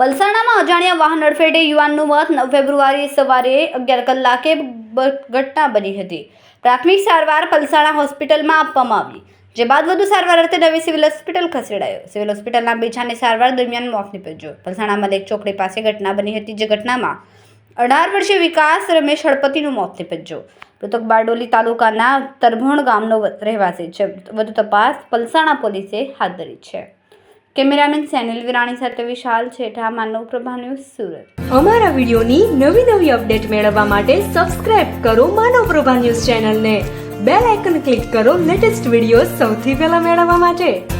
પલસાણામાં અજાણ્યા વાહન અડફેટે યુવાનનું મોત. નવ ફેબ્રુઆરી સવારે અગિયાર કલાકે ઘટના બની હતી. પ્રાથમિક સારવાર પલસાણા હોસ્પિટલમાં આપવામાં આવી. જે બાદ વધુ સારવાર અર્થે નવી સિવિલ હોસ્પિટલ ખસેડાયો. સિવિલ હોસ્પિટલના બીજાની સારવાર દરમિયાન મોત નીપજ્યો. પલસાણામાં એક ચોકડી પાસે ઘટના બની હતી જે ઘટનામાં અઢાર વર્ષીય વિકાસ, રમેશ હળપતિનું મોત નીપજ્યું. મૃતક બારડોલી તાલુકાના તરભોણ ગામનો રહેવાસી છે. વધુ તપાસ પલસાણા પોલીસે હાથ ધરી છે. કેમેરામેન સેનિલ વિરાણી સાથે વિશાલ છેઠા, માનવ પ્રભા ન્યૂઝ સુરત. અમારા વિડીયોની નવી નવી અપડેટ મેળવવા માટે સબસ્ક્રાઇબ કરો માનવ પ્રભા ન્યૂઝ ચેનલને. બેલ આઇકન ક્લિક કરો લેટેસ્ટ વીડિયો સૌથી પહેલા મેળવવા માટે.